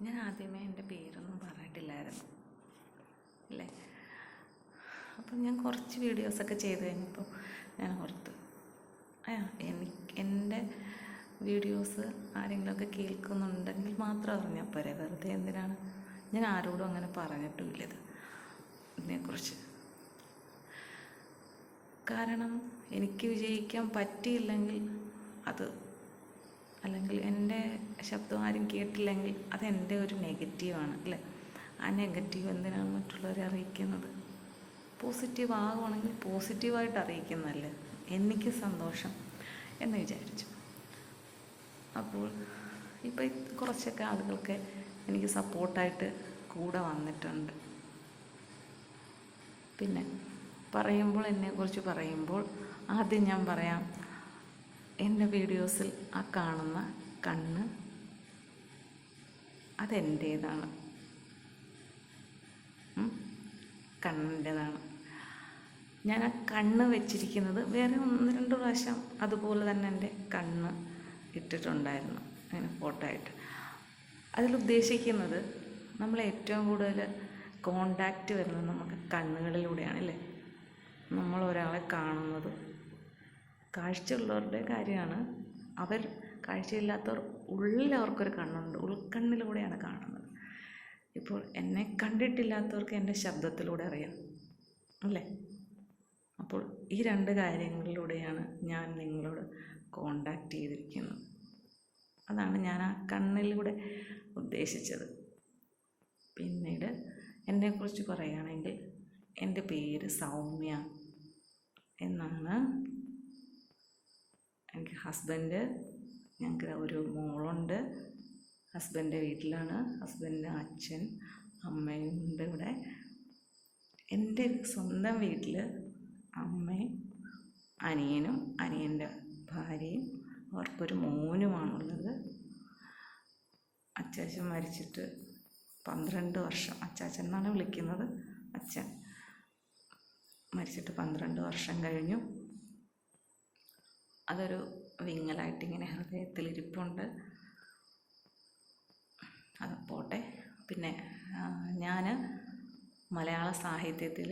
ഞാൻ ആദ്യമേ എന്റെ പേരൊന്നും പറഞ്ഞിട്ടില്ലായിരുന്നു. അല്ലേ? അപ്പം ഞാൻ കുറച്ച് വീഡിയോസൊക്കെ ചെയ്ത് കഴിഞ്ഞപ്പോൾ ഞാൻ ഓർത്ത് എനിക്ക് എന്റെ വീഡിയോസ് ആരെങ്കിലുമൊക്കെ കേൾക്കുന്നുണ്ടെങ്കിൽ മാത്രം അറിഞ്ഞാൽ പോരെ വെറുതെ എന്തിനാണ്? ഞാൻ ആരോടും അങ്ങനെ പറഞ്ഞിട്ടുമില്ല ഇത് ഇതിനെക്കുറിച്ച്. കാരണം എനിക്ക് വിജയിക്കാൻ പറ്റിയില്ലെങ്കിൽ അത് അല്ലെങ്കിൽ എന്റെ ശബ്ദം ആരും കേട്ടില്ലെങ്കിൽ അതെന്റെ ഒരു നെഗറ്റീവാണ് അല്ലേ? ആ നെഗറ്റീവ് എന്തിനാണ് മറ്റുള്ളവരെ അറിയിക്കുന്നത്? പോസിറ്റീവ് ആകുവാണെങ്കിൽ പോസിറ്റീവായിട്ട് അറിയിക്കുന്നതല്ലേ? എനിക്ക് സന്തോഷം എന്ന് വിചാരിച്ചു. അപ്പോൾ ഇപ്പോൾ കുറച്ചൊക്കെ ആളുകൾക്ക് എനിക്ക് സപ്പോർട്ടായിട്ട് കൂടെ വന്നിട്ടുണ്ട്. പിന്നെ പറയുമ്പോൾ എന്നെക്കുറിച്ച് പറയുമ്പോൾ ആദ്യം ഞാൻ പറയാം എന്റെ വീഡിയോസിൽ ആ കാണുന്ന കണ്ണ് അതെന്റേതാണ് കണ്ണിന്റെതാണ് ഞാൻ ആ കണ്ണ് വെച്ചിരിക്കുന്നത് വേറെ ഒന്ന് രണ്ട് പ്രാവശ്യം അതുപോലെ തന്നെ എന്റെ കണ്ണ് ഇട്ടിട്ടുണ്ടായിരുന്നു അങ്ങനെ ഫോട്ടോ ആയിട്ട്. അതിലുദ്ദേശിക്കുന്നത് നമ്മൾ ഏറ്റവും കൂടുതൽ കോണ്ടാക്റ്റ് വരുന്നത് നമുക്ക് കണ്ണുകളിലൂടെയാണ് അല്ലേ? നമ്മൾ ഒരാളെ കാണുന്നത് കാഴ്ചയുള്ളവരുടെ കാര്യമാണ്. അവർ കാഴ്ചയില്ലാത്തവർ ഉള്ളിൽ അവർക്കൊരു കണ്ണുണ്ട്. ഉൾക്കണ്ണിലൂടെയാണ് കാണുന്നത്. ഇപ്പോൾ എന്നെ കണ്ടിട്ടില്ലാത്തവർക്ക് എന്റെ ശബ്ദത്തിലൂടെ അറിയാം. അല്ലേ? അപ്പോൾ ഈ രണ്ട് കാര്യങ്ങളിലൂടെയാണ് ഞാൻ നിങ്ങളോട് കോണ്ടാക്ട് ചെയ്തിരിക്കുന്നത്. അതാണ് ഞാൻ ആ കണ്ണിലൂടെ ഉദ്ദേശിച്ചത്. പിന്നീട് എന്നെക്കുറിച്ച് പറയുകയാണെങ്കിൽ എന്റെ പേര് സൗമ്യ എന്നാണ് ഹസ്ബൻഡ് ഞങ്ങൾക്ക് ഒരു മോളുണ്ട്. ഹസ്ബൻഡിന്റെ വീട്ടിലാണ്. ഹസ്ബൻഡിന്റെ അച്ഛൻ അമ്മയും ഉണ്ട് ഇവിടെ. എന്റെ സ്വന്തം വീട്ടിൽ അമ്മയും അനിയനും അനിയന്റെ ഭാര്യയും അവർക്കൊരു മോനുമാണുള്ളത്. അച്ചാച്ചൻ മരിച്ചിട്ട് പന്ത്രണ്ട് വർഷം അച്ചാച്ചൻ എന്നാണ് വിളിക്കുന്നത്. അച്ഛൻ മരിച്ചിട്ട് പന്ത്രണ്ട് വർഷം കഴിഞ്ഞു. അതൊരു വിങ്ങലായിട്ട് ഇങ്ങനെ ഹൃദയത്തിൽ ഇരിപ്പുണ്ട് അത് പോട്ടെ. പിന്നെ ഞാൻ മലയാള സാഹിത്യത്തിൽ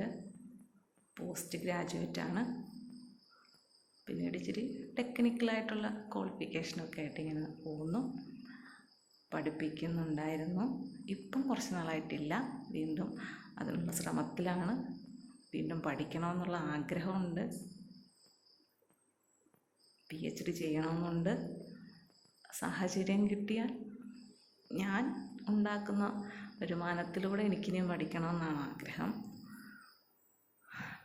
പോസ്റ്റ് ഗ്രാജുവേറ്റാണ് പിന്നീട് ഇച്ചിരി ടെക്നിക്കലായിട്ടുള്ള ക്വാളിഫിക്കേഷനൊക്കെ ആയിട്ട് ഇങ്ങനെ പോകുന്നു. പഠിപ്പിക്കുന്നുണ്ടായിരുന്നു. ഇപ്പം കുറച്ച് നാളായിട്ടില്ല. വീണ്ടും അതിനുള്ള ശ്രമത്തിലാണ്. വീണ്ടും പഠിക്കണമെന്നുള്ള ആഗ്രഹമുണ്ട്. പി എച്ച് ഡി ചെയ്യണമെന്നുണ്ട്. സാഹചര്യം കിട്ടിയാൽ ഞാൻ ഉണ്ടാക്കുന്ന വരുമാനത്തിലൂടെ എനിക്കിനിയും പഠിക്കണമെന്നാണ് ആഗ്രഹം.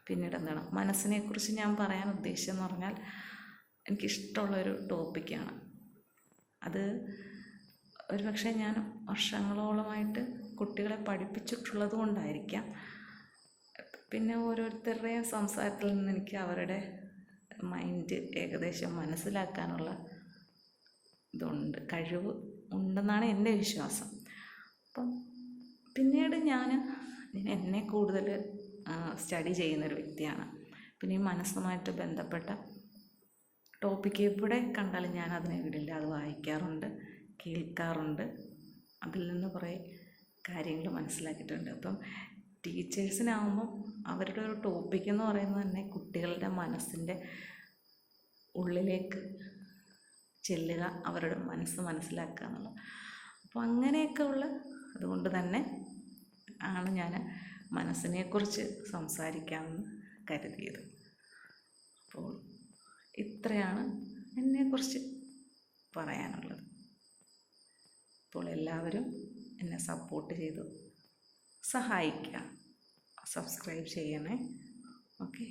പിന്നീട് എന്താണ്? മനസ്സിനെക്കുറിച്ച് ഞാൻ പറയാൻ ഉദ്ദേശിച്ചതെന്ന് പറഞ്ഞാൽ എനിക്കിഷ്ടമുള്ളൊരു ടോപ്പിക്കാണ്. അത് ഒരുപക്ഷെ ഞാൻ വർഷങ്ങളോളമായിട്ട് കുട്ടികളെ പഠിപ്പിച്ചിട്ടുള്ളത് കൊണ്ടായിരിക്കാം. പിന്നെ ഓരോരുത്തരുടെയും സംസാരത്തിൽ നിന്ന് എനിക്ക് അവരുടെ മൈൻഡ് ഏകദേശം മനസ്സിലാക്കാനുള്ള ഇതുണ്ട് കഴിവ് ഉണ്ടെന്നാണ് എന്റെ വിശ്വാസം. അപ്പം പിന്നീട് ഞാൻ എന്നെ കൂടുതൽ സ്റ്റഡി ചെയ്യുന്നൊരു വ്യക്തിയാണ്. പിന്നെ ഈ മനസ്സുമായിട്ട് ബന്ധപ്പെട്ട ടോപ്പിക്ക് എവിടെ കണ്ടാലും ഞാൻ അതിനെ വിടില്ല അത് വായിക്കാറുണ്ട് കേൾക്കാറുണ്ട്. അതിൽ നിന്ന് കുറേ കാര്യങ്ങൾ മനസ്സിലാക്കിയിട്ടുണ്ട്. അപ്പം ടീച്ചേഴ്സിനാവുമ്പം അവരുടെ ഒരു ടോപ്പിക് എന്ന് പറയുന്നത് തന്നെ കുട്ടികളുടെ മനസ്സിന്റെ ഉള്ളിലേക്ക് ചെല്ലുക അവരുടെ മനസ്സ് മനസ്സിലാക്കുക എന്നുള്ളത്. അപ്പോൾ അങ്ങനെയൊക്കെ ഉള്ള അതുകൊണ്ട് തന്നെ ആണ് ഞാൻ മനസ്സിനെക്കുറിച്ച് സംസാരിക്കാമെന്ന് കരുതിയത്. അപ്പോൾ ഇത്രയാണ് എന്നെക്കുറിച്ച് പറയാനുള്ളത്. അപ്പോൾ എല്ലാവരും എന്നെ സപ്പോർട്ട് ചെയ്തു. സഹായിക്കുക സബ്സ്ക്രൈബ് ചെയ്യണേ ഓക്കെ